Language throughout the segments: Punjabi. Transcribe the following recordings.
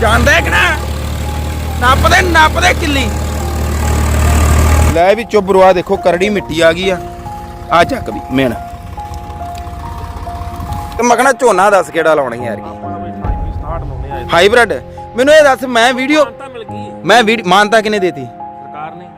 ਜਾਣਦਾ ਕਿ ਨਾ? ਨੱਪਦੇ ਨੱਪਦੇ ਕਿੱਲੀ। ਲੈ ਵੀ ਚੁੱਬਰੂ ਆ ਦੇਖੋ ਕਰੜੀ ਮਿੱਟੀ ਆ ਗਈ ਆ। ਆ ਚੱਕ ਵੀ ਮੇਨ ਤੇ ਮਖਣਾ ਝੋਨਾ ਦੱਸ ਕਿਹੜਾ ਲਾਉਣੀ ਯਾਰ। ਹਾਈਬ੍ਰਿਡ ਮੈਨੂੰ ਇਹ ਦੱਸ ਮੈਂ ਵੀਡੀਓ ਤਾਂ ਮਿਲ ਗਈ। ਮੈਂ ਵੀਡ- ਮਾਨਤਾ ਕਿਨੇ ਦੇਤੀ? ਸਰਕਾਰ ਨੇ।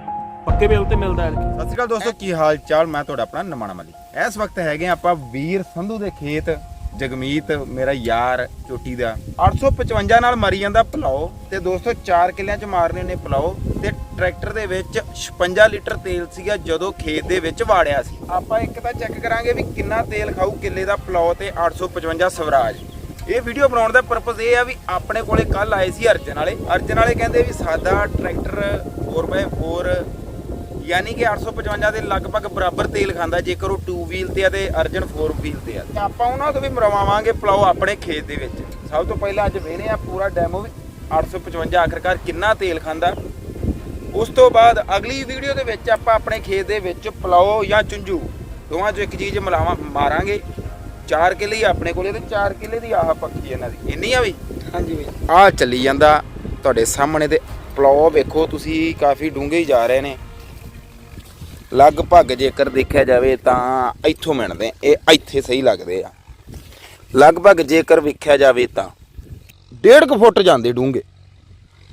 ਪੱਕੇ ਬਿੱਲ ਤੇ ਮਿਲਦਾ ਹੈ। ਸਤਿ ਸ਼੍ਰੀ ਅਕਾਲ ਦੋਸਤੋ ਕੀ ਹਾਲ ਚਾਲ? ਮੈਂ ਤੁਹਾਡਾ ਆਪਣਾ ਨਮਾਣਾ ਮਲੀ। ਇਸ ਵਕਤ ਹੈਗੇ ਆਪਾਂ ਵੀਰ ਸੰਧੂ ਦੇ ਖੇਤ। ਜਗਮੀਤ, ਮੇਰਾ ਯਾਰ, ਚੋਟੀ ਦਾ। 855 ਨਾਲ ਮਰੀ ਜਾਂਦਾ ਪਲਾਓ ਤੇ ਦੋਸਤੋ 4 ਕਿੱਲਿਆਂ ਚ ਮਾਰਨੇ ਨੇ ਪਲਾਓ ਤੇ ਟਰੈਕਟਰ ਦੇ ਵਿੱਚ 56 ਲੀਟਰ ਤੇਲ ਸੀਗਾ ਜਦੋਂ ਖੇਤ ਦੇ ਵਿੱਚ ਵਾੜਿਆ ਸੀ। ਆਪਾਂ ਇੱਕ ਤਾਂ ਚੈੱਕ ਕਰਾਂਗੇ ਵੀ ਕਿੰਨਾ ਤੇਲ ਖਾਊ ਕਿੱਲੇ ਦਾ ਪਲਾਓ ਤੇ 855 ਸਵਰਾਜ। ਇਹ ਵੀਡੀਓ ਬਣਾਉਣ ਦਾ ਪਰਪਸ ਇਹ ਆ ਵੀ ਆਪਣੇ ਕੋਲੇ ਕੱਲ ਆਏ ਸੀ ਅਰਜਨ ਵਾਲੇ। ਅਰਜਨ ਵਾਲੇ ਕਹਿੰਦੇ ਵੀ ਸਾਡਾ ਟਰੈਕਟਰ 4x4 ਯਾਨੀ ਕਿ 855 ਦੇ ਲਗਭਗ ਬਰਾਬਰ ਤੇਲ ਖਾਂਦਾ ਜੇਕਰ ਉਹ 2 ਵੀਲ ਤੇ ਆ ਤੇ ਅਰਜਨ 4 ਵੀਲ ਤੇ ਆ। ਤੇ ਆਪਾਂ ਉਹਨਾਂ ਤੋਂ ਵੀ ਮਰਵਾਵਾਂਗੇ ਪਲਾਓ ਆਪਣੇ ਖੇਤ ਦੇ ਵਿੱਚ। ਸਭ ਤੋਂ ਪਹਿਲਾਂ ਅੱਜ ਵੇਨੇ ਆ ਪੂਰਾ ਡੈਮੋ ਵੀ 855 ਆਖਰਕਾਰ ਕਿੰਨਾ ਤੇਲ ਖਾਂਦਾ। ਉਸ ਤੋਂ ਬਾਅਦ ਅਗਲੀ ਵੀਡੀਓ ਦੇ ਵਿੱਚ ਆਪਾਂ ਆਪਣੇ ਖੇਤ ਦੇ ਵਿੱਚ ਪਲਾਓ ਜਾਂ ਚੁੰਝੂ ਦੋਵਾਂ ਚੋਂ ਇੱਕ ਚੀਜ਼ ਮਿਲਾਵਾਂ ਮਾਰਾਂਗੇ। 4 ਕਿੱਲੇ ਹੀ ਆਪਣੇ ਕੋਲੇ ਤੇ 4 ਕਿੱਲੇ ਦੀ ਆਹ ਪੱਕੀ ਇਹਨਾਂ ਦੀ। ਇੰਨੀ ਆ ਵੀ? ਹਾਂਜੀ ਵੀ ਆ ਚੱਲੀ ਜਾਂਦਾ ਤੁਹਾਡੇ ਸਾਹਮਣੇ ਤੇ ਪਲਾਓ ਵੇਖੋ ਤੁਸੀਂ ਕਾਫੀ ਡੂੰਘੇ ਹੀ ਜਾ ਰਹੇ ਨੇ। ਲਗਭਗ ਜੇਕਰ ਦੇਖਿਆ ਜਾਵੇ ਤਾਂ ਇੱਥੋਂ ਮਿਣਦੇ ਇਹ ਇੱਥੇ ਸਹੀ ਲੱਗਦੇ ਆ। ਲਗਭਗ ਜੇਕਰ ਵੇਖਿਆ ਜਾਵੇ ਤਾਂ ਡੇਢ ਕੁ ਫੁੱਟ ਜਾਂਦੇ ਡੂੰਘੇ।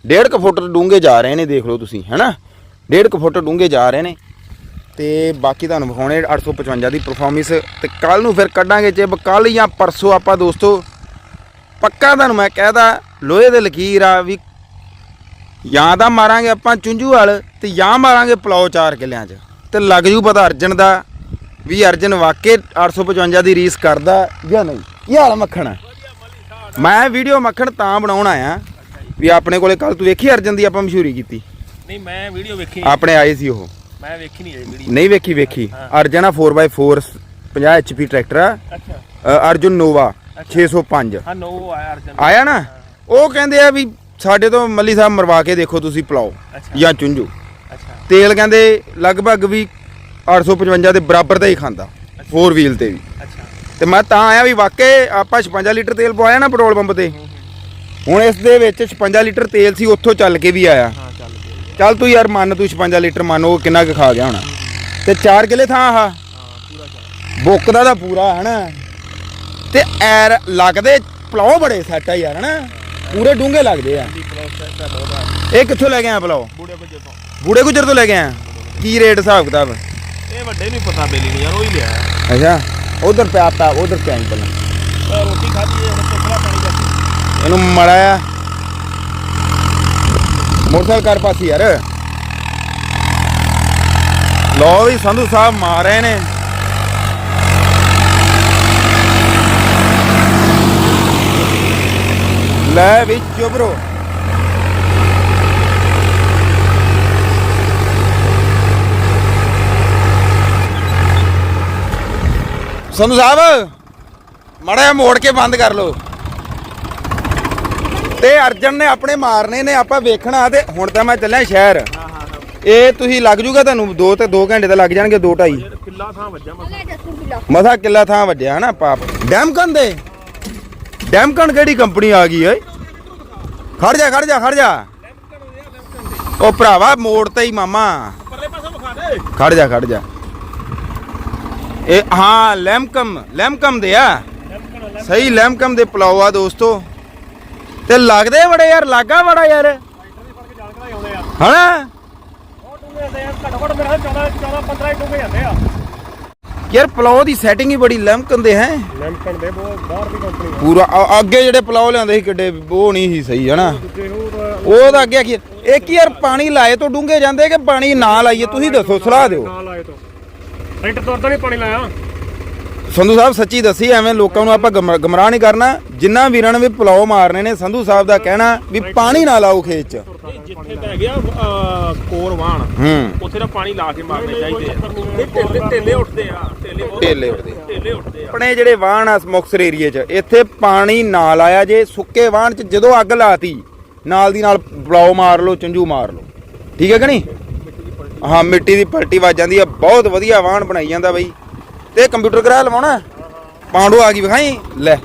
ਡੇਢ ਕੁ ਫੁੱਟ ਡੂੰਘੇ ਜਾ ਰਹੇ ਨੇ, ਦੇਖ ਲਓ ਤੁਸੀਂ, ਹੈਨਾ? ਡੇਢ ਕੁ ਫੁੱਟ ਡੂੰਘੇ ਜਾ ਰਹੇ ਨੇ। ਤੇ ਬਾਕੀ ਤੁਹਾਨੂੰ ਵਿਖਾਉਣੇ 855 ਦੀ ਪਰਫਾਰਮੈਂਸ ਤੇ ਕੱਲ ਨੂੰ ਫਿਰ ਕੱਢਾਂਗੇ ਚਿਬ ਕੱਲ ਜਾਂ ਪਰਸੋਂ ਆਪਾਂ ਦੋਸਤੋ। ਪੱਕਾ ਤੁਹਾਨੂੰ ਮੈਂ ਕਹਿਦਾ ਲੋਹੇ ਦੇ ਲਕੀਰ ਆ ਵੀ ਜਾਂ ਤਾਂ ਮਾਰਾਂਗੇ ਆਪਾਂ ਚੁੰਝੂ ਵਾਲ ਤੇ ਜਾਂ ਮਾਰਾਂਗੇ ਪਲਾਓ ਚਾਰ ਕਿਲਿਆਂ 'ਚ। ਤੇ ਲੱਗ ਜੂ ਪਤਾ ਅਰਜਨ ਦਾ ਵੀ ਅਰਜਨ ਵਾਕਈ 855 ਦੀ ਰੀਸ ਕਰਦਾ ਜਾਂ ਨਹੀਂ। ਕੀ ਹਾਲ ਮੱਖਣ ਮੈਂ ਵੀਡੀਓ ਮੱਖਣ ਤਾਂ ਬਣਾਉਣ ਆਇਆ ਵੀ ਆਪਣੇ ਕੋਲੇ ਕੱਲ ਤੂੰ ਵੇਖੀ ਅਰਜਨ ਦੀ ਆਪਾਂ ਮਸ਼ਹੂਰੀ ਕੀਤੀ? ਨਹੀਂ ਮੈਂ ਵੀਡੀਓ ਵੇਖੀ ਆਪਣੇ ਆਏ ਸੀ ਉਹ। ਮੈਂ ਵੇਖੀ ਨਹੀਂ ਵੀਡੀਓ ਨਹੀਂ ਵੇਖੀ ਵੇਖੀ। ਅਰਜਨ ਆ 4x4 50 HP ਟਰੈਕਟਰ ਆ। ਅੱਛਾ। ਅਰਜੁਨ ਨੋਵਾ 605 ਹਾਂ ਨੋ ਆਇਆ ਅਰਜਨ। ਆਇਆ ਨਾ? ਉਹ ਕਹਿੰਦੇ ਆ ਵੀ ਸਾਡੇ ਤੋਂ ਮੱਲੀ ਸਾਹਿਬ ਮਰਵਾ ਕੇ ਦੇਖੋ ਤੁਸੀਂ ਪਲਾਓ। ਜਾਂ ਚੁੰਝੂ। ਤੇਲ ਕਹਿੰਦੇ ਲਗਭਗ ਵੀ 855 ਦੇ ਬਰਾਬਰ ਦਾ ਹੀ ਖਾਂਦਾ 4 ਵੀਲ ਤੇ ਵੀ। ਅੱਛਾ। ਤੇ ਮੈਂ ਤਾਂ ਆਇਆ ਵੀ ਵਾਕਈ ਆਪਾਂ 56 ਲੀਟਰ ਤੇਲ ਪਵਾਇਆ ਨਾ ਪੈਟਰੋਲ ਪੰਪ ਤੇ। ਹੁਣ ਇਸ ਦੇ ਵਿੱਚ 56 ਲੀਟਰ ਤੇਲ ਸੀ ਉੱਥੋਂ ਚੱਲ ਕੇ ਵੀ ਆਇਆ। ਹਾਂ ਚੱਲ ਚੱਲ ਤੂੰ ਯਾਰ ਮੰਨ ਤੂੰ 56 ਲੀਟਰ ਮੰਨ ਉਹ ਕਿੰਨਾ ਕੁ ਖਾ ਗਿਆ ਹੋਣਾ। ਤੇ 4 ਕਿਲੇ ਥਾਂ ਆਹ ਹਾਂ ਪੂਰਾ ਚੱਲ ਬੁੱਕ ਦਾ ਤਾਂ ਪੂਰਾ ਹਨਾ ਤੇ ਐਰ ਲੱਗਦੇ ਪਲਾਓ ਬੜੇ ਸੈੱਟ ਆ ਯਾਰ ਹਨਾ ਪੂਰੇ ਡੂੰਘੇ ਲੱਗਦੇ ਆ। ਇਹ ਕਿੱਥੋਂ ਲੈ ਕੇ ਆਇਆ ਪਲਾਓ? ਬੂੜੇ ਬੱਜੇ ਤੋਂ। ਬੂੜੇ ਗੁਜਰ ਤੋਂ ਲੈ ਕੇ ਆਇਆ? ਕੀ ਰੇਟ ਹਿਸਾਬ ਕਿਤਾਬ? ਇਹ ਵੱਡੇ ਨਹੀਂ ਪਤਾ ਬੇਲੀ ਨੂੰ ਯਾਰ ਉਹ ਹੀ ਲਿਆ। ਅੱਛਾ ਉਧਰ ਪਿਆ ਤਾ ਉਧਰ ਪਿਆ ਹੀ ਪਹਿਲਾਂ। ਰੋਟੀ ਖਾਧੀ ਹੈ ਹੁਣ ਕੋਖਲਾ ਪਾਣੀ ਜਾਂਦੀ ਇਹਨੂੰ ਮੜਾਇਆ ਮੋਟਰਸਾਈਕਲ ਕਰ ਪਾਸੀ ਯਾਰ। ਲੋ ਵੀ ਸੰਧੂ ਸਾਹਿਬ ਮਾਰ ਰਹੇ ਨੇ। ਲੈ ਵੀ ਚੁਬਰੋ ਸੰਧੂ ਸਾਹਿਬ, ਮੜਾ ਮੋੜ ਕੇ ਬੰਦ ਕਰ ਲੋ ਤੇ ਅਰਜਨ ਨੇ ਆਪਣੇ ਮਾਰਨੇ ਨੇ, ਆਪਾਂ ਵੇਖਣਾ ਤੇ ਹੁਣ ਤਾਂ ਮੈਂ ਚੱਲਿਆ ਸ਼ਹਿਰ। ਇਹ ਤੁਸੀਂ ਲੱਗ ਜੂਗਾ ਤੁਹਾਨੂੰ 2 ਤੇ 2 ਘੰਟੇ ਤਾਂ ਲੱਗ ਜਾਣਗੇ 2 2.5 ਕਿੱਲਾ ਥਾਂ ਵੱਜਿਆ ਮਸਾ ਮਸਾ ਕਿੱਲਾ ਥਾਂ ਵੱਜਿਆ, ਹਨਾ ਪਾਪ। ਡੈਮਕਨ ਦੇ? ਡੈਮਕਨ ਕਿਹੜੀ ਕੰਪਨੀ ਆ ਗਈ ਓਏ? ਖੜ ਜਾ ਖੜ ਜਾ ਖੜ ਜਾ। ਉਹ ਭਰਾਵਾ ਮੋੜ ਤੇ ਹੀ ਮਾਮਾ। ਪਰਲੇ ਪਾਸੇ ਵਿਖਾ ਦੇ ਖੜ ਜਾ ਖੜ ਜਾ। ਇਹ ਹਾਂ ਲੈਮਕਮ ਲੈਮਕਮ ਦੇ ਆ। ਸਹੀ ਲੈਮਕਮ ਦੇ ਪਲਾਓ ਆ ਦੋਸਤੋ। ਤੇ ਲੱਗਦੇ ਬੜੇ ਯਾਰ ਲਾਗਾ ਬੜਾ ਯਾਰ। ਆਉਂਦੇ ਆ ਹਨਾ? ਉਹ ਡੂੰਗੇ ਆਉਂਦੇ ਆ ਘੱਟੋ ਘੱਟ ਮੇਰੇ 14 14 15 ਡੂੰਗੇ ਜਾਂਦੇ ਆ ਯਾਰ ਪਲਾਓ ਦੀ ਸੈਟਿੰਗ ਹੀ ਬੜੀ ਲੈਮਕਨ ਦੇ ਹੈ। ਲੈਂਪਨ ਦੇ ਬਹੁਤ ਬਾਹਰ ਦੀ ਕੰਪਨੀ ਪੂਰਾ ਅੱਗੇ ਜਿਹੜੇ ਪਲਾਓ ਲਿਆਂਦੇ ਸੀ ਕਿੱਡੇ ਉਹ ਨਹੀਂ ਸੀ ਸਹੀ ਹਨਾ? ਉਹ ਤਾਂ ਅੱਗੇ ਕੀ ਇੱਕ ਯਾਰ ਪਾਣੀ ਲਾਏ ਤੋਂ ਡੂੰਘੇ ਜਾਂਦੇ ਕਿ ਪਾਣੀ ਨਾ ਲਾਈਏ? ਤੁਸੀਂ ਦੱਸੋ ਸਲਾਹ ਦਿਓ। ਤੋਂ ਨਹੀਂ ਪਾਣੀ ਲਾਇਆ। ਸੰਧੂ ਸਾਹਿਬ ਸੱਚੀ ਦੱਸੀ ਐਵੇਂ ਲੋਕਾਂ ਨੂੰ ਆਪਾਂ ਗਮ- ਗਮਰਾਹ ਨਹੀਂ ਕਰਨਾ। ਜਿੰਨਾ ਵੀਰਾਂ ਨੇ ਵੀ ਪਲਾਓ ਮਾਰਨੇ ਨੇ ਸੰਧੂ ਸਾਹਿਬ ਦਾ ਕਹਿਣਾ ਵੀ ਪਾਣੀ ਨਾ ਲਾਓ ਖੇਤ 'ਚ। ਜਿੱਥੇ ਪੈ ਗਿਆ ਅਹ, ਕੋਰ ਵਾਣ ਹੂੰ। ਉੱਥੇ ਦਾ ਪਾਣੀ ਲਾ ਕੇ ਮਾਰਨੇ ਚਾਹੀਦੇ ਆ। ਇਹ ਢੇਲੇ ਢੇਲੇ ਉੱਠਦੇ ਆ ਢੇਲੇ ਬਹੁਤ- ਢੇਲੇ ਉੱਠਦੇ ਆ। ਢੇਲੇ ਉੱਠਦੇ ਆ। ਆਪਣੇ ਜਿਹੜੇ ਵਾਹਣ ਆ ਮੁਕਸਰ ਏਰੀਏ 'ਚ ਇੱਥੇ ਪਾਣੀ ਨਾ ਲਾਇਆ ਜੇ ਸੁੱਕੇ ਵਾਹਣ 'ਚ ਜਦੋਂ ਅੱਗ ਲਾਤੀ ਨਾਲ ਦੀ ਨਾਲ ਪਲਾਓ ਮਾਰ ਲਓ ਚੰਜੂ ਮਾਰ ਲਓ। ਠੀਕ ਹੈ ਕਿ ਨਹੀਂ? ਹਾਂ, ਮਿੱਟੀ ਦੀ ਪਲਟੀ ਵੱਜ ਜਾਂਦੀ ਆ। ਬਹੁਤ ਵਧੀਆ ਵਾਹਣ ਬਣਾਈ ਜਾਂਦਾ ਬਈ। ਤੇ ਕੰਪਿਊਟਰ ਕਰਾ ਲਵਾਉਣਾ? ਪਾਂਡੂ ਆ ਗਈ ਵਿਖਾਈ। ਲੈ।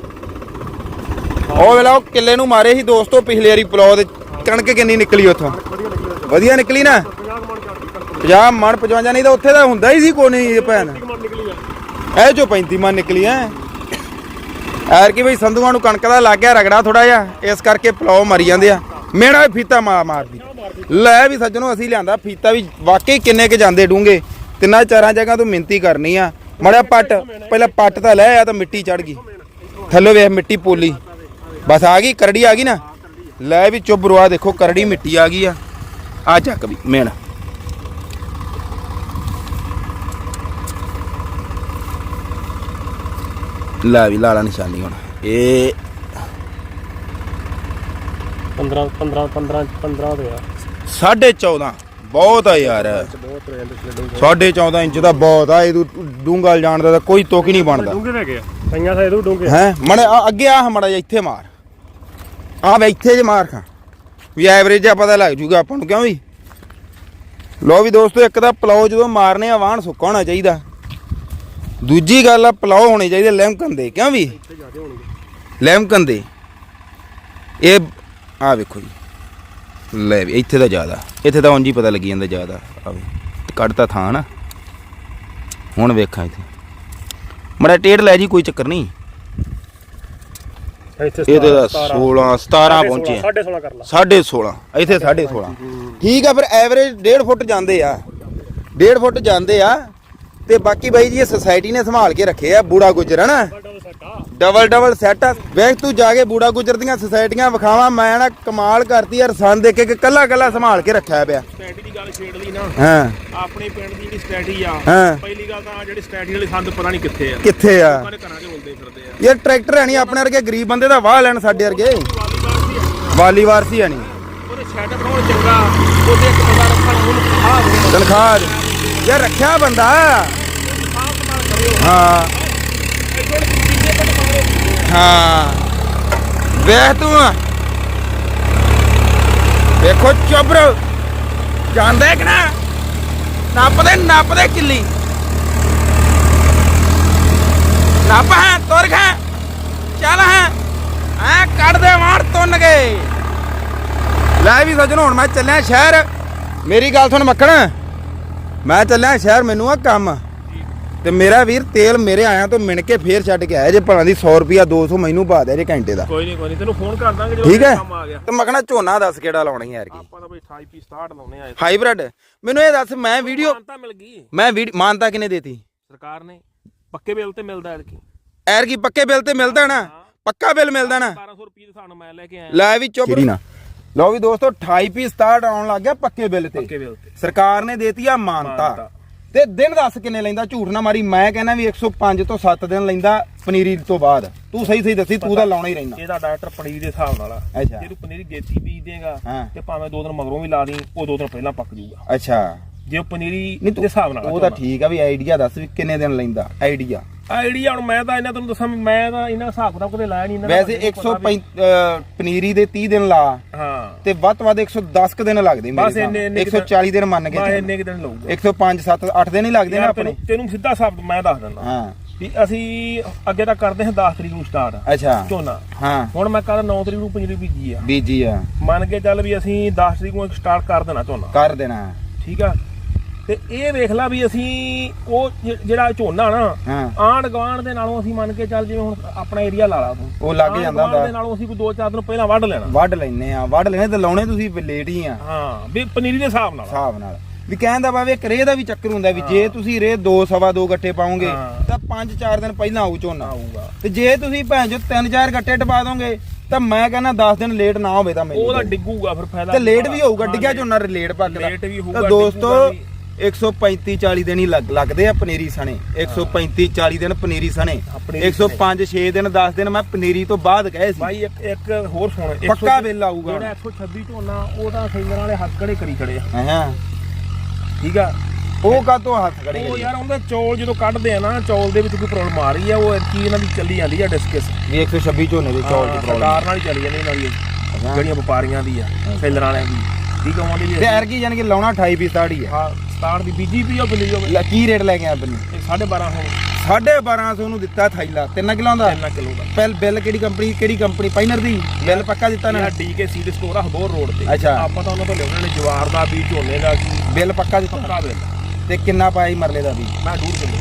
ਉਹ ਵੇਲਾ ਉਹ ਕਿੱਲੇ ਨੂੰ ਮਾਰੇ ਸੀ ਦੋਸਤੋ ਪਿਛਲੇ ਵਾਰੀ ਪਲੋ ਦੇ। ਕਣਕ ਕਿੰਨੀ ਨਿਕਲੀ ਉੱਥੋਂ? ਵਧੀਆ ਨਿਕਲੀ ਨਾ? 50 ਮਣ ਚੜ ਗਈ ਕਣਕ 50 ਮਣ 55 ਨਹੀਂ ਤਾਂ ਉੱਥੇ ਤਾਂ ਹੁੰਦਾ ਹੀ ਸੀ ਕੋਈ ਨਹੀਂ ਭੈਣ। ਇਹ ਜੋ 35 ਮਣ ਨਿਕਲੀ ਐ। ਐਰ ਕੀ ਬਈ ਸੰਧੂਆਂ ਨੂੰ ਕਣਕ ਦਾ ਲੱਗ ਗਿਆ ਰਗੜਾ ਥੋੜਾ ਜਿਹਾ। ਇਸ ਕਰਕੇ ਪਲੋ ਮਰੀ ਜਾਂਦੇ ਆ। ਮੇਰਾ ਫੀਤਾ ਮਾਰ ਮਾਰਦੀ। ਲੈ ਵੀ ਸੱਜਣੋ, ਅਸੀਂ ਲਿਆਂਦਾ ਫੀਤਾ ਵੀ, ਵਾਕਈ ਕਿੰਨੇ ਕੇ ਜਾਂਦੇ ਡੂੰਗੇ ਤਿੰਨਾਂ ਚਾਰਾਂ ਜਗ੍ਹਾ ਤੋਂ ਮਿੰਤੀ ਕਰਨੀ ਆ। ਮੜਿਆ ਪੱਟ, ਪਹਿਲਾਂ ਪੱਟ ਤਾਂ ਲੈ ਆ ਤਾਂ ਮਿੱਟੀ ਚੜ ਗਈ। ਥੱਲੇ ਵੇਖ ਮਿੱਟੀ ਪੋਲੀ। ਬਸ ਆ ਗਈ, ਕਰੜੀ ਆ ਗਈ ਨਾ? ਲੈ ਵੀ ਚੁੱਪ ਰਵਾ ਦੇਖੋ, ਕਰੜੀ ਮਿੱਟੀ ਆ ਗਈ ਆ। ਆ ਚੱਕ ਵੀ ਮੇਣ ਲੈ ਵੀ ਲਾਲਾ ਨਿਸ਼ਾਨੀ ਹੁਣ। ਇਹ 15 15 15 15 ਦੇ 14.5 ਬਹੁਤ ਆ ਯਾਰ। ਬਹੁਤ ਰਹਿੰਦੇ ਸਲੇਡਿੰਗ 14.5 ਇੰਚ ਦਾ ਬਹੁਤ ਆ ਇਹ ਡੂੰਗਲ ਜਾਣ ਦਾ ਤਾਂ ਕੋਈ ਤੁਕ ਹੀ ਨਹੀਂ ਬਣਦਾ। ਡੂੰਗੇ ਰਹਿ ਗਏ ਕਈਆਂ ਸਾਈਡ ਤੋਂ ਡੂੰਗੇ ਹੈ? ਮੜੇ ਅੱਗੇ ਆ ਮੜਾ ਇੱਥੇ ਮਾਰ। ਆ ਵੇ ਇੱਥੇ ਜੇ ਮਾਰ ਖਾਂ। ਵੀ ਐਵਰੇਜ ਆ ਪਤਾ ਲੱਗ ਜੂਗਾ ਆਪਾਂ ਨੂੰ ਕਿਉਂ ਵੀ? ਲੋ ਵੀ ਦੋਸਤੋ ਇੱਕ ਤਾਂ ਪਲਾਉ ਜਦੋਂ ਮਾਰਨੇ ਆ ਵਾਹਣ ਸੁੱਕਾ ਹੋਣਾ ਚਾਹੀਦਾ। ਦੂਜੀ ਗੱਲ ਆ ਪਲਾਉ ਹੋਣੇ ਚਾਹੀਦੇ ਲੈਮਕਨ ਦੇ ਕਿਉਂ ਵੀ? ਲੈਮਕਨ ਦੇ। ਇਹ ਆ ਵੇਖੋ ਜੀ। ਲੈ ਵੀ ਇੱਥੇ ਤਾਂ ਜ਼ਿਆਦਾ। ਇੱਥੇ ਤਾਂ ਉਂਝ ਹੀ ਪਤਾ ਲੱਗੀ ਜਾਂਦਾ ਜ਼ਿਆਦਾ। ਆ ਵੀ ਕੱਢਤਾ ਥਾਂ ਨਾ। ਹੁਣ ਵੇਖਾਂ ਇੱਥੇ। ਮੜਾ ਟੇਢ ਲੈ ਜੀ ਕੋਈ ਚੱਕਰ ਨਹੀਂ। ਇੱਥੇ ਇਹਦੇ ਦਾ 16 17 ਪਹੁੰਚੇ 16.5 ਕਰ ਲਾ। 16.5 ਇੱਥੇ 16.5 ਠੀਕ ਆ ਫਿਰ ਐਵਰੇਜ 1.5 ਫੁੱਟ ਜਾਂਦੇ ਆ। 1.5 ਫੁੱਟ ਜਾਂਦੇ ਆ। ਤੇ ਬਾਕੀ ਬਾਈ ਜੀ ਇਹ ਸੁਸਾਇਟੀ ਨੇ ਸੰਭਾਲ ਕੇ ਰੱਖੇ ਆ ਬੂੜਾ ਗੁਜਰ ਹਨਾ? ਡਬਲ ਡਬਲ ਸੈੱਟ ਵੇਖ ਤੂੰ ਜਾ ਕੇ ਬੂੜਾ ਗੁਜਰ ਦੀਆਂ ਸੁਸਾਇਟੀਆਂ ਵਿਖਾਵਾਂ ਮੈਂ ਨਾ ਕਮਾਲ ਕਰਤੀ ਯਾਰ ਸੰਦ ਦੇਖ ਕੇ ਕੱਲਾ ਕੱਲਾ ਸੰਭਾਲ ਕੇ ਰੱਖਿਆ ਪਿਆ। ਸਟੈਟੀ ਦੀ ਗੱਲ ਛੇੜ ਲਈ ਨਾ। ਹਾਂ। ਆਪਣੇ ਪਿੰਡ ਦੀ ਜਿਹੜੀ ਸਟੈਟੀ ਆ ਹਾਂ। ਪਹਿਲੀ ਗੱਲ ਤਾਂ ਜਿਹੜੀ ਸਟੈਟੀ ਵਾਲੀ ਸੰਦ ਪਤਾ ਨਹੀਂ ਕਿੱਥੇ ਆ। ਕਿੱਥੇ ਆ? ਲੋਕਾਂ ਦੇ ਘਰਾਂ 'ਚ ਹੁੰਦੇ ਫਿਰਦੇ ਆ। ਯਾਰ ਟਰੈਕਟਰ ਹੈ ਨਹੀਂ ਆਪਣੇ ਵਰਗੇ ਗਰੀਬ ਬੰਦੇ ਦਾ ਵਾਹ ਲੈਣ ਸਾਡੇ ਵਰਗੇ। ਸੀ ਵਾਲੀ ਵਾਰਸੀ ਹੈ ਨਹੀਂ ਉਹਦੇ ਸੈਟ ਬਣਾਉਣ ਚੰਗਾ ਉਹਦੇ ਇੱਕ ਬੰਦਾ ਰੱਖਣ ਉਹਨੂੰ ਖਾ ਦੇ। ਤਨਖਾਹ ਦੇ। ਯਾਰ ਰੱਖਿਆ ਬੰਦਾ। ਸਾਫ਼ ਸਮਾਨ ਕਰਿਓ। ਹਾਂ ਇਹ ਥੋੜੇ ਚੀਜ਼ੇ ਪਰ ਪਾਓ ਹਾਂ। ਵੇਖ ਤੂੰ। ਦੇਖੋ ਚੁੱਬਰ ਜਾਂਦੇ ਕਿ ਨਾ? ਨੱਪਦੇ ਨੱਪਦੇ ਕਿੱਲੀ। ਨੱਪ ਹਾਂ, ਤੁਰ ਖਾ। ਚੱਲ ਹਾਂ। ਐ ਕੱਢ ਦੇ ਮਾਰ ਤੁੰਨ ਗਏ ਲੈ ਵੀ ਸੱਜਣ, ਹੁਣ ਮੈਂ ਚੱਲਿਆ ਸ਼ਹਿਰ। ਮੇਰੀ ਗੱਲ ਸੁਣ ਮੱਖਣ। ਮੈਂ ਚੱਲਿਆ ਸ਼ਹਿਰ, ਮੈਨੂੰ ਆ ਕੰਮ। ਤੇ ਮੇਰਾ ਵੀਰ ਤੇਲ ਮੇਰੇ ਆਇਆ ਤੋਂ ਮਿਣ ਕੇ ਫੇਰ ਛੱਡ ਕੇ ਆਇਆ ਜੇ ਭਲਾਂ ਦੀ 100 ਰੁਪਿਆ 200 ਮੈਨੂੰ ਪਾ ਦੇ ਜੇ ਘੰਟੇ ਦਾ। ਕੋਈ ਨਹੀਂ ਕੋਈ ਨਹੀਂ ਤੈਨੂੰ ਫੋਨ ਕਰ ਦਾਂਗੇ ਜਦੋਂ ਠੀਕ ਹੈ? ਕੰਮ ਆ ਗਿਆ। ਤੇ ਮੈਂ ਕਹਣਾ ਝੋਨਾ ਦੱਸ ਕਿਹੜਾ ਲਾਉਣਾ ਯਾਰ ਕੀ? ਆਪਾਂ ਤਾਂ ਬਈ 28 ਪੀ ਸਟਾਰਟ ਲਾਉਣੇ ਆ ਹਾਈਬ੍ਰਿਡ ਮੈਨੂੰ ਇਹ ਦੱਸ ਮੈਂ ਵੀਡੀਓ ਮਾਨਤਾ ਮਿਲ ਗਈ। ਮੈਂ ਮਾਨਤਾ ਕਿਨੇ ਦੇਤੀ? ਸਰਕਾਰ ਨੇ। ਪੱਕੇ ਬਿੱਲ ਤੇ ਮਿਲਦਾ ਹੈ ਕਿ ਐਰ ਕੀ ਪੱਕੇ ਬਿੱਲ ਤੇ ਮਿਲਦਾ ਨਾ? ਪੱਕਾ ਬਿੱਲ ਮਿਲਦਾ ਨਾ? 1200 ਰੁਪਏ ਦੇ ਨਾਲ ਮੈਂ ਲੈ ਕੇ ਆਇਆ। ਲੈ ਵੀ ਚੁੱਪ ਨਾ? ਲਓ ਵੀ ਦੋਸਤੋ 28 ਪੀ ਸਟਾਰਟ ਆਉਣ ਲੱਗ ਗਿਆ ਪੱਕੇ ਬਿੱਲ ਤੇ। ਪੱਕੇ ਬਿੱਲ ਤੇ। ਸਰਕਾਰ ਨੇ ਦੇਤੀ ਆ ਮਾਨਤਾ। ਤੇ ਦਿਨ ਦੱਸ ਕਿੰਨੇ ਲੈਂਦਾ? ਝੂਠ ਨਾ ਮਾਰੀ ਮੈਂ ਕਹਿੰਦਾ ਵੀ 105 ਤੋਂ 7 ਦਿਨ ਲੈਂਦਾ ਪਨੀਰੀ ਤੋਂ ਬਾਅਦ। ਤੂੰ ਸਹੀ ਸਹੀ ਦੱਸੀ ਤੂੰ ਤਾਂ ਲਾਉਣਾ ਹੀ ਰਹਿਣਾ ਇਹਦਾ ਡਾਕਟਰ ਪਨੀਰ ਦੇ ਹਿਸਾਬ ਨਾਲ ਆ। ਅੱਛਾ। ਜੇ ਤੂੰ ਪਨੀਰ ਗੇਤੀ ਬੀਜ ਦੇਗਾ ਹਾਂ। ਤੇ ਭਾਵੇਂ ਦੋ ਦਿਨ ਮਗਰੋਂ ਵੀ ਲਾ ਦੀ ਉਹ ਦੋ ਦਿਨ ਪਹਿਲਾਂ ਪੱਕ ਜਾਊਗਾ। ਅੱਛਾ। ਜੇ ਉਹ ਪਨੀਰੀ ਦੇ ਹਿਸਾਬ ਨਾਲ ਉਹ ਤਾਂ ਠੀਕ ਆ ਵੀ ਆਈਡੀਆ ਦੱਸ ਵੀ ਕਿੰਨੇ ਦਿਨ ਲੈਂਦਾ ਆਈਡੀਆ। ਆਈਡੀਆ ਹੁਣ ਮੈਂ ਤਾਂ ਇਹਨਾਂ ਤੁਹਾਨੂੰ ਦੱਸਾਂ ਮੈਂ ਤਾਂ ਇਹਨਾਂ ਹਿਸਾਬ ਕਿਤਾਬ ਕਦੇ ਲਾਇਆ ਨਹੀਂ ਇਹਨਾਂ ਵੈਸੇ ਮੈਨੂੰ ਪਤਾ 105 ਅਹ, ਪਨੀਰੀ ਦੇ 30 ਦਿਨ ਲਾ ਹਾਂ। ਤੇ ਵੱਧ ਤੋਂ ਵੱਧ 110 ਕੁ ਦਿਨ ਲੱਗਦੇ ਮੇਰੇ ਕੁ 140 ਦਿਨ ਮੰਨ ਕੇ ਬਸ। ਇੰਨੇ ਕਿ ਦਿਨ ਲਊਗਾ। 105 7 8 ਦਿਨ ਹੀ ਲੱਗਦੇ ਨੇ ਆਪਣੇ। ਤੈਨੂੰ ਸਿੱਧਾ ਹਿਸਾਬ ਮੈਂ ਦੱਸ ਦਿੰਦਾ। ਹਾਂ। ਵੀ ਅਸੀਂ ਅੱਗੇ ਤਾਂ ਕਰਦੇ ਹਾਂ 10 ਤਰੀਕ ਨੂੰ ਸਟਾਰਟ ਅੱਛਾ। ਝੋਨਾ। ਹਾਂ। ਹੁਣ ਮੈਂ ਕੱਲ 9 ਤਰੀਕ ਨੂੰ ਪਨੀਰੀ ਬੀਜੀ ਆ। ਬੀਜੀ ਆ। ਮੰਨ ਕੇ ਚੱਲ ਵੀ ਅਸੀਂ 10 ਤਰੀਕ ਨੂੰ ਸਟਾਰਟ ਕਰ ਦੇਣਾ ਝੋਨਾ। ਕਰ ਦੇਣਾ। ਠੀਕ ਆ? ਤੇ ਇਹ ਵੇਖ ਲਾ ਵੀ ਅਸੀਂ ਉਹ ਜ- ਜਿਹੜਾ ਝੋਨਾ ਨਾ ਹਾਂ। ਆਂਡ ਗਵਾਂਡ ਦੇ ਨਾਲੋਂ ਅਸੀਂ ਮੰਨ ਕੇ ਚੱਲ ਜਿਵੇਂ ਹੁਣ ਆਪਣਾ ਏਰੀਆ ਲਾ ਲਾ ਤੂੰ। ਉਹ ਲੱਗ ਆਂਢ ਜਾਂਦਾ ਗੁਆਂਢ ਦੇ ਹੁੰਦਾ ਨਾਲੋਂ ਅਸੀਂ ਕੋਈ 2-4 ਦਿਨ ਪਹਿਲਾਂ ਵੱਢ ਲੈਣਾ। ਵੱਢ ਲੈਨੇ ਆ ਵੱਢ ਲੈਨੇ ਤੇ ਲਾਉਣੇ ਤੁਸੀਂ ਲੇਟ ਹੀ ਆ। ਹਾਂ ਵੀ ਪਨੀਰੀ ਦੇ ਹਿਸਾਬ ਨਾਲ। ਹਿਸਾਬ ਨਾਲ। ਵੀ ਕਹਿਣ ਦਾ ਭਾਵੇਂ ਇੱਕ ਰੇਹ ਦਾ ਵੀ ਚੱਕਰ ਹੁੰਦਾ ਵੀ ਜੇ ਤੁਸੀਂ ਰੇਹ 2 ਸਵਾ 2 ਗੱਟੇ ਪਾਉਂਗੇ ਹਾਂ। ਤਾਂ 5-4 ਦਿਨ ਪਹਿਲਾਂ ਆਊ ਝੋਨਾ। ਆਊਗਾ। ਤੇ ਜੇ ਤੁਸੀਂ ਭੈਣ ਜੋ 3-4 ਗੱਟੇ ਟਪਾ ਦੋਗੇ ਤਾਂ ਮੈਂ ਕਹਿੰਦਾ 10 ਦਿਨ ਲੇਟ ਨਾ ਹੋਵੇ ਤਾਂ ਉਹਦਾ ਮੈਨੂੰ ਡਿੱਗੂਗਾ ਫਿਰ ਫਾਇਦਾ ਤੇ ਲੇਟ ਵੀ ਹੋਊਗਾ ਹਾਂ, ਡਿੱਗਿਆ ਝੋਨਾ ਲੇਟ ਪੱਕਦਾ ਲੇਟ ਵੀ ਹੋਊਗਾ, ਤਾਂ ਦੋਸਤੋ ਡਿੱਗੂਗਾ 135 40 ਦਿਨ ਹੀ ਲੱਗ- ਲੱਗਦੇ ਆ ਪਨੀਰੀ ਸਣੇ। 135 40 ਦਿਨ ਪਨੀਰੀ ਸਣੇ। ਪਨੀਰੀ 105 6 ਦਿਨ 10 ਦਿਨ ਮੈਂ ਪਨੀਰੀ ਤੋਂ ਬਾਅਦ ਕਹੇ ਸੀ। ਬਾਈ ਇੱਕ ਇੱਕ ਹੋਰ ਸੁਣ ਇੱਕ ਪੱਕਾ ਸੌ- ਬਿੱਲ ਆਊਗਾ। ਜਿਹੜਾ 126 ਝੋਨਾ ਉਹ ਤਾਂ ਸਿੰਗਰਾਂ ਵਾਲੇ ਹੱਥ ਕੜੇ ਕਰੀ ਖੜੇ ਆ। ਹਾਂ। ਠੀਕ ਆ? ਉਹ ਕਾਤੋਂ ਹੱਥ ਖੜੇ ਉਹ? ਯਾਰ ਉਹਦਾ ਚੌਲ ਜਦੋਂ ਕੱਢਦੇ ਆ ਨਾ ਚੌਲ ਦੇ ਵਿੱਚ ਕੋਈ ਪ੍ਰੋਬਲਮ ਆ ਰਹੀ ਆ ਉਹ ਕੀ ਇਹਨਾਂ ਦੀ ਚੱਲੀ ਜਾਂਦੀ ਆ ਡਿਸਕਸ ਵੀ 126 ਝੋਨੇ ਦੇ ਚੌਲ ਚ ਪ੍ਰੋਬਲਮ ਸਰਕਾਰ ਨਾਲ ਹੀ ਚੱਲੀ ਜਾਂਦੀ ਇਹਨਾਂ ਦੀ ਜਿਹੜੀਆਂ ਵਪਾਰੀਆਂ ਦੀ ਆ ਸੈਲਰ ਵਾਲਿਆਂ ਦੀ। ਠੀਕ ਆ ਉਹਨਾਂ ਦੀ ਤੇ ਐਰਗੀ ਯਾਨੀ ਕਿ ਲਾਉਣਾ 28 ਪੀ ਸਟਾਰਟ ਹੀ ਆ। ਹਾਂ ਸਟਾਰ ਦੀ ਬੀਜੀ ਵੀ ਉਹ ਬਿੱਲੀ ਹੋਵੇ ਲੈ, ਕੀ ਰੇਟ ਲੈ ਕੇ ਆਇਆ ਬੰਨੀ? 12.5 ਹੁਣ 1250 ਨੂੰ ਦਿੱਤਾ ਥਾਈਲਾ 3 ਕਿਲੋ ਦਾ? 3 ਕਿਲੋ ਦਾ। ਪਹਿਲ ਬਿੱਲ ਕਿਹੜੀ ਕੰਪਨੀ ਕਿਹੜੀ ਕੰਪਨੀ? ਪਾਈਨਰ ਦੀ? ਬਿੱਲ ਪੱਕਾ ਦਿੱਤਾ ਨਾ? ਇਹ ਡੀਕੇ ਸੀਡ ਸਟੋਰ ਆ ਹਬੋਰ ਰੋਡ ਤੇ। ਅੱਛਾ। ਆਪਾਂ ਤਾਂ ਉਹਨਾਂ ਤੋਂ ਲਿਆਉਣੇ ਨੇ ਜਵਾਰ ਦਾ ਵੀ ਝੋਨੇ ਦਾ ਸੀ ਬਿੱਲ ਪੱਕਾ ਦਿੱਤਾ? ਪੱਕਾ ਬਿੱਲ। ਤੇ ਕਿੰਨਾ ਪਾਇਆ ਜੀ ਮਰਲੇ ਦਾ ਵੀ? ਮੈਂ ਡੂਰ ਕਿਲੋ।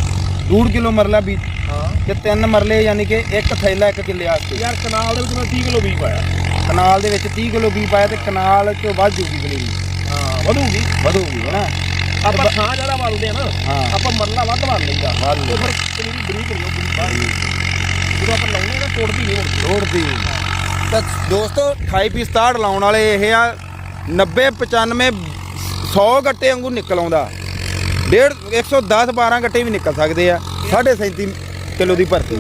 2 ਕਿਲੋ ਮਰਲਾ ਵੀ? ਹਾਂ। ਤੇ ਤਿੰਨ ਮਰਲੇ ਯਾਨੀ ਕਿ ਇੱਕ ਥੈਲਾ ਇੱਕ ਕਿੱਲੇ ਵਾਸਤੇ। ਯਾਰ ਕਨਾਲ ਦੇ ਵਿੱਚ ਮੈਂ 30 ਕਿਲੋ ਬੀਜ ਪਾਇਆ। ਕਨਾਲ ਦੇ ਵਿੱਚ 30 ਕਿਲੋ ਬੀ ਪਾਇਆ ਤੇ ਕਨਾਲ ਚੋਂ ਵੱਧ ਜੂਗੀ ਪਨੀਰੀ ਹਾਂ ਵਧੂਗੀ। ਵਧੂਗੀ ਹੈ। ਨਾ ਆਪਾਂ ਥਾਂ ਜ਼ਿਆਦਾ ਵੱਲਦੇ ਆ ਨਾ। ਆਪਾਂ ਮਰਲਾ ਵੱਧ ਵੱਲ ਲਈਦਾ। ਤੇ ਫਿਰ ਪਨੀਰੀ ਬਰੀਕ ਨਹੀਂ ਹੋਊਗੀ ਬਾਹਰ ਜਦੋਂ ਆਪਾਂ ਲਾਉਣੇ ਤਾਂ ਤੋੜਦੀ ਨਹੀਂ ਮੁੜਦੀ ਰੋੜਦੀ ਤਾਂ ਦੋਸਤੋ 28 ਪੀਸ 67 ਲਾਉਣ ਵਾਲੇ ਇਹ ਆ 90 95 100 ਗੱਟੇ ਵਾਂਗੂ ਨਿਕਲ ਆਉਂਦਾ ਡੇਢ 110 12 ਗੱਟੇ ਵੀ ਨਿਕਲ ਸਕਦੇ ਆ। 37.5 ਕਿਲੋ ਦੀ ਭਰਤੀ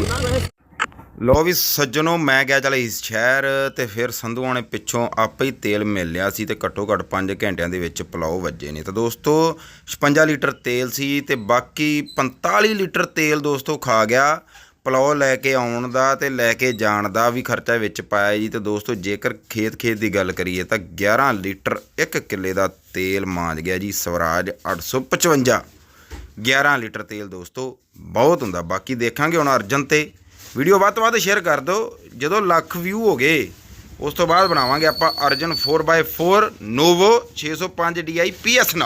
ਲੋ ਵੀ ਸੱਜਣੋ, ਮੈਂ ਗਿਆ ਚਲ ਇਸ ਸ਼ਹਿਰ ਤੇ ਫਿਰ ਸੰਧੂਆਂ ਨੇ ਪਿੱਛੋਂ ਆਪੇ ਹੀ ਤੇਲ ਮਿਲ ਲਿਆ ਸੀ ਤੇ ਘੱਟੋ ਘੱਟ 5 ਘੰਟਿਆਂ ਦੇ ਵਿੱਚ ਪਲਾਓ ਵੱਜੇ ਨੇ। ਤਾਂ ਦੋਸਤੋ 56 ਲੀਟਰ ਤੇਲ ਸੀ ਤੇ ਬਾਕੀ 45 ਲੀਟਰ ਤੇਲ ਦੋਸਤੋ ਖਾ ਗਿਆ। ਪਲਾਓ ਲੈ ਕੇ ਆਉਣ ਦਾ ਤੇ ਲੈ ਕੇ ਜਾਣ ਦਾ ਵੀ ਖਰਚਾ ਵਿੱਚ ਪਾਇਆ ਜੀ। ਤੇ ਦੋਸਤੋ, ਜੇਕਰ ਖੇਤ ਖੇਤ ਦੀ ਗੱਲ ਕਰੀਏ ਤਾਂ 11 ਲੀਟਰ 1 ਕਿੱਲੇ ਦਾ ਤੇਲ ਮਾਂਜ ਗਿਆ ਜੀ ਸਵਰਾਜ 855 11 ਲੀਟਰ ਤੇਲ ਦੋਸਤੋ, ਬਹੁਤ ਹੁੰਦਾ। ਬਾਕੀ ਦੇਖਾਂਗੇ ਹੁਣ ਅਰਜਨ ਤੇ। ਵੀਡੀਓ ਵੱਧ ਤੋਂ ਵੱਧ ਸ਼ੇਅਰ ਕਰ ਦਿਓ। ਜਦੋਂ ਲੱਖ ਵਿਊ ਹੋ ਗਏ, ਉਸ ਤੋਂ ਬਾਅਦ ਬਣਾਵਾਂਗੇ ਆਪਾਂ Arjan 4x4 Novo 605 DI PS ਨਾਲ।